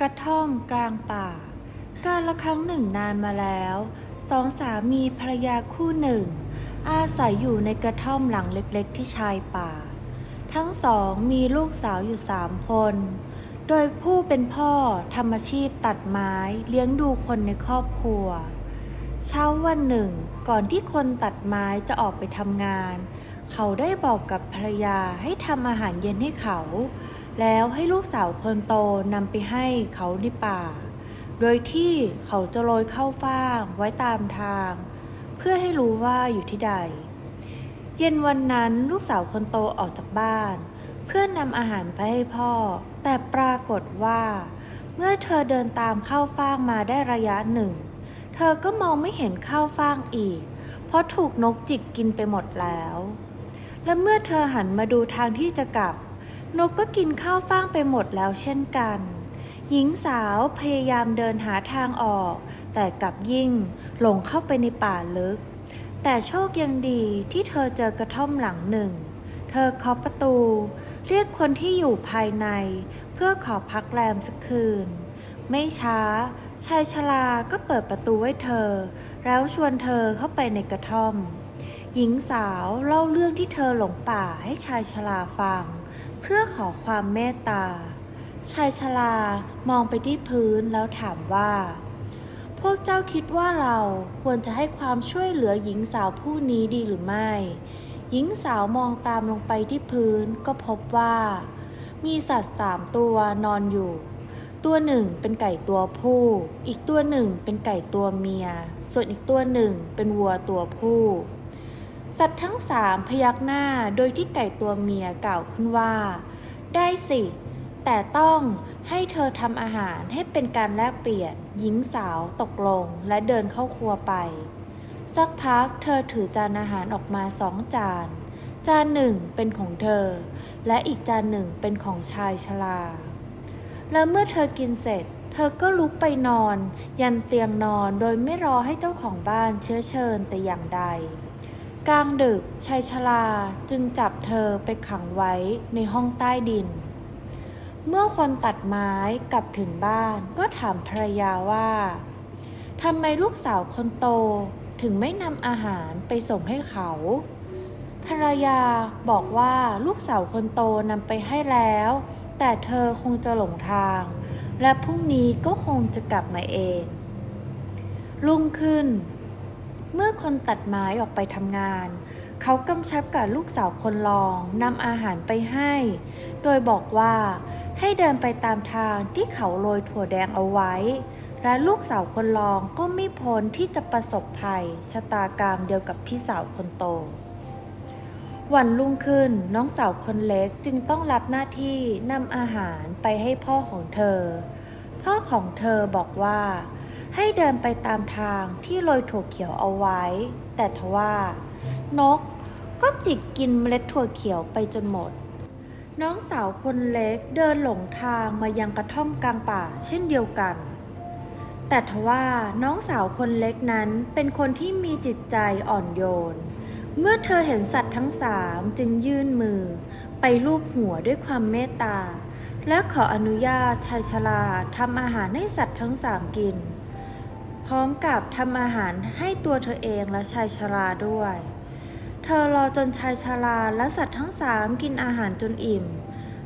กระท่อมกลางป่า การละครั้งหนึ่งนานมาแล้ว สองสามีภรรยาคู่หนึ่ง อาศัยอยู่ในกระท่อมหลังเล็กๆ ที่ชายป่า ทั้งสองมีลูกสาวอยู่สามคน โดยผู้เป็นพ่อทำอาชีพตัดไม้เลี้ยงดูคนในครอบครัว เช้าวันหนึ่ง ก่อนที่คนตัดไม้จะออกไปทำงาน เขาได้บอกกับภรรยาให้ทำอาหารเย็นให้เขา แล้วให้ลูกสาวคนโตนำไปให้เขาในป่า โดยที่เขาจะโรยเข้าฟ่างไว้ตามทาง เพื่อให้รู้ว่าอยู่ที่ใด เย็นวันนั้นลูกสาวคนโตออกจากบ้าน เพื่อนนำอาหารไปให้พ่อ แต่ปรากฏว่า เมื่อเธอเดินตามข้าวฟ่างมาได้ระยะหนึ่ง เธอก็มองไม่เห็นข้าวฟ่างอีก เพราะถูกนกจิกกินไปหมดแล้ว และเมื่อเธอหันมาดูทางที่จะกลับ นกก็กินข้าวฟ่างไปหมดแล้วเช่นกัน หญิงสาวพยายามเดินหาทางออก แต่กลับยิ่งหลงเข้าไปในป่าลึก แต่โชคยังดีที่เธอเจอกระท่อมหลังหนึ่ง เธอเคาะประตู เรียกคนที่อยู่ภายใน เพื่อขอพักแรมสักคืน ไม่ช้า ชายชราก็เปิดประตูให้เธอ แล้วชวนเธอเข้าไปในกระท่อม หญิงสาวเล่าเรื่องที่เธอหลงป่าให้ชายชราฟัง เพื่อขอความเมตตา ชายชรามองไปที่พื้นแล้วถามว่า พวกเจ้าคิดว่าเราควรจะให้ความช่วยเหลือหญิงสาวผู้นี้ดีหรือไม่ หญิงสาวมองตามลงไปที่พื้นก็พบว่า มีสัตว์สามตัวนอนอยู่ตัวหนึ่งเป็นไก่ตัวผู้ อีกตัวหนึ่งเป็นไก่ตัวเมีย ส่วนอีกตัวหนึ่งเป็นวัวตัวผู้ สัตว์ทั้งสามพยักหน้าโดยที่ไก่ตัวเมียกล่าวขึ้นว่า ได้สิ แต่ต้องให้เธอทำอาหารให้เป็นการแลกเปลี่ยน หญิงสาวตกลงและเดินเข้าครัวไป สักพักเธอถือจานอาหารออกมาสองจาน จานหนึ่งเป็นของเธอ และอีกจานหนึ่งเป็นของชายชรา แล้วเมื่อเธอกินเสร็จเธอก็ลุกไปนอน ยันเตียงนอนโดยไม่รอให้เจ้าของบ้านเชื้อเชิญแต่อย่างใด กลางดึกชายชราจึงจับเธอไปขังไว้ในห้องใต้ดิน เมื่อคนตัดไม้กลับถึงบ้านก็ถามภรรยาว่าทำไมลูกสาวคนโตถึงไม่นำอาหารไปส่งให้เขา ภรรยาบอกว่าลูกสาวคนโตนำไปให้แล้ว แต่เธอคงจะหลงทาง และพรุ่งนี้ก็คงจะกลับมาเอง รุ่งขึ้น เมื่อคนตัดไม้ออกไปทำงาน เขากำชับกับลูกสาวคนรองนำอาหารไปให้ โดยบอกว่าให้เดินไปตามทางที่เขาโรยถั่วแดงเอาไว้ และลูกสาวคนรองก็ไม่พ้นที่จะประสบภัยชะตากรรมเดียวกับพี่สาวคนโต วันรุ่งขึ้นน้องสาวคนเล็กจึงต้องรับหน้าที่นำอาหารไปให้พ่อของเธอ พ่อของเธอบอกว่า ให้เดินไปตามทางที่โรยถั่วเขียวเอาไว้ แต่ทว่านกก็จิกกินเมล็ดถั่วเขียวไปจนหมด น้องสาวคนเล็กเดินหลงทางมายังกระท่อมกลางป่าเช่นเดียวกัน แต่ทว่าน้องสาวคนเล็กนั้นเป็นคนที่มีจิตใจอ่อนโยน เมื่อเธอเห็นสัตว์ทั้งสามจึงยื่นมือ ไปลูบหัวด้วยความเมตตา และขออนุญาตชายชราทำอาหารให้สัตว์ทั้งสามกิน พร้อมกับทำอาหารให้ตัวเธอเองและชายชราด้วย เธอรอจนชายชราและสัตว์ทั้งสามกินอาหารจนอิ่ม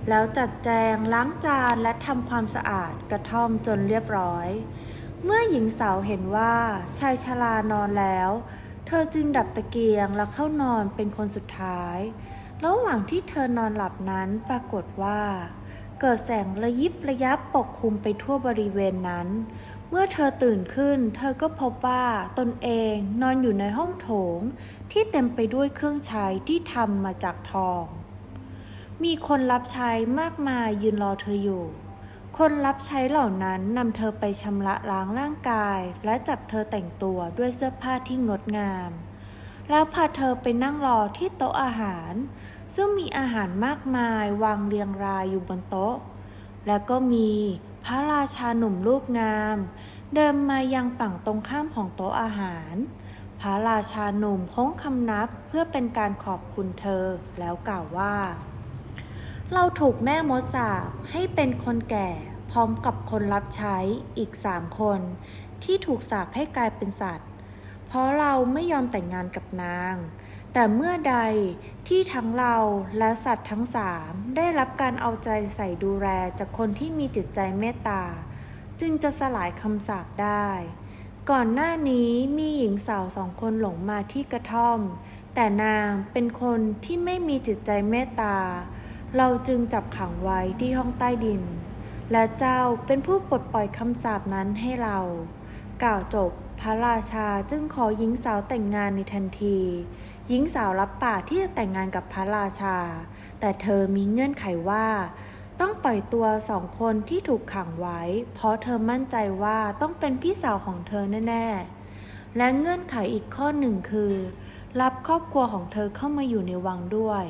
แล้วจัดแจงล้างจานและทำความสะอาดกระท่อมจนเรียบร้อย เมื่อหญิงสาวเห็นว่าชายชรานอนแล้ว เธอจึงดับตะเกียงและเข้านอนเป็นคนสุดท้าย ระหว่างที่เธอนอนหลับนั้นปรากฏว่า เกิดแสงระยิบระยับปกคลุมไปทั่วบริเวณนั้น เมื่อเธอตื่นขึ้น เธอก็พบว่าตนเองนอนอยู่ในห้องโถงที่เต็มไปด้วยเครื่องใช้ที่ทำมาจากทอง มีคนรับใช้มากมายยืนรอเธออยู่ คนรับใช้เหล่านั้นนำเธอไปชำระล้างร่างกาย และจับเธอแต่งตัวด้วยเสื้อผ้าที่งดงาม แล้วพาเธอไปนั่งรอที่โต๊ะอาหาร ซึ่งมีอาหารมากมายวางเรียงรายอยู่บนโต๊ะ แล้วก็มี ระราชาหนุ่มรูปงาม เดินมายังฝั่งตรงข้ามของโต๊ะอาหาร พระราชาหนุ่มโค้งคำนับเพื่อเป็นการขอบคุณเธอแล้วกล่าวว่า เราถูกแม่มดสาบให้เป็นคนแก่พร้อมกับคนรับใช้อีกสามคน ที่ถูกสาปให้กลายเป็นสัตว์ เพราะเราไม่ยอมแต่งงานกับนาง แต่เมื่อใดที่ทั้งเราและสัตว์ทั้งสามได้รับการเอาใจใส่ดูแลจากคนที่มีจิตใจเมตตา จึงจะสลายคำสาปได้ ก่อนหน้านี้มีหญิงสาวสองคนหลงมาที่กระท่อม แต่นางเป็นคนที่ไม่มีจิตใจเมตตา เราจึงจับขังไว้ที่ห้องใต้ดิน และเจ้าเป็นผู้ปลดปล่อยคำสาปนั้นให้เรา กล่าวจบ พระราชาจึงขอหญิงสาวแต่งงานในทันที หญิงสาวรับปากที่จะแต่งงานกับพระราชา แต่เธอมีเงื่อนไขว่า ต้องปล่อยตัวสองคนที่ถูกขังไว้ เพราะเธอมั่นใจว่าต้องเป็นพี่สาวของเธอแน่ๆ และเงื่อนไขอีกข้อหนึ่งคือ รับครอบครัวของเธอเข้ามาอยู่ในวังด้วย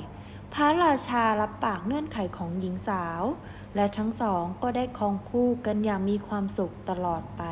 พระราชารับปากเงื่อนไขของหญิงสาว และทั้งสองก็ได้ครองคู่กันอย่างมีความสุขตลอดไป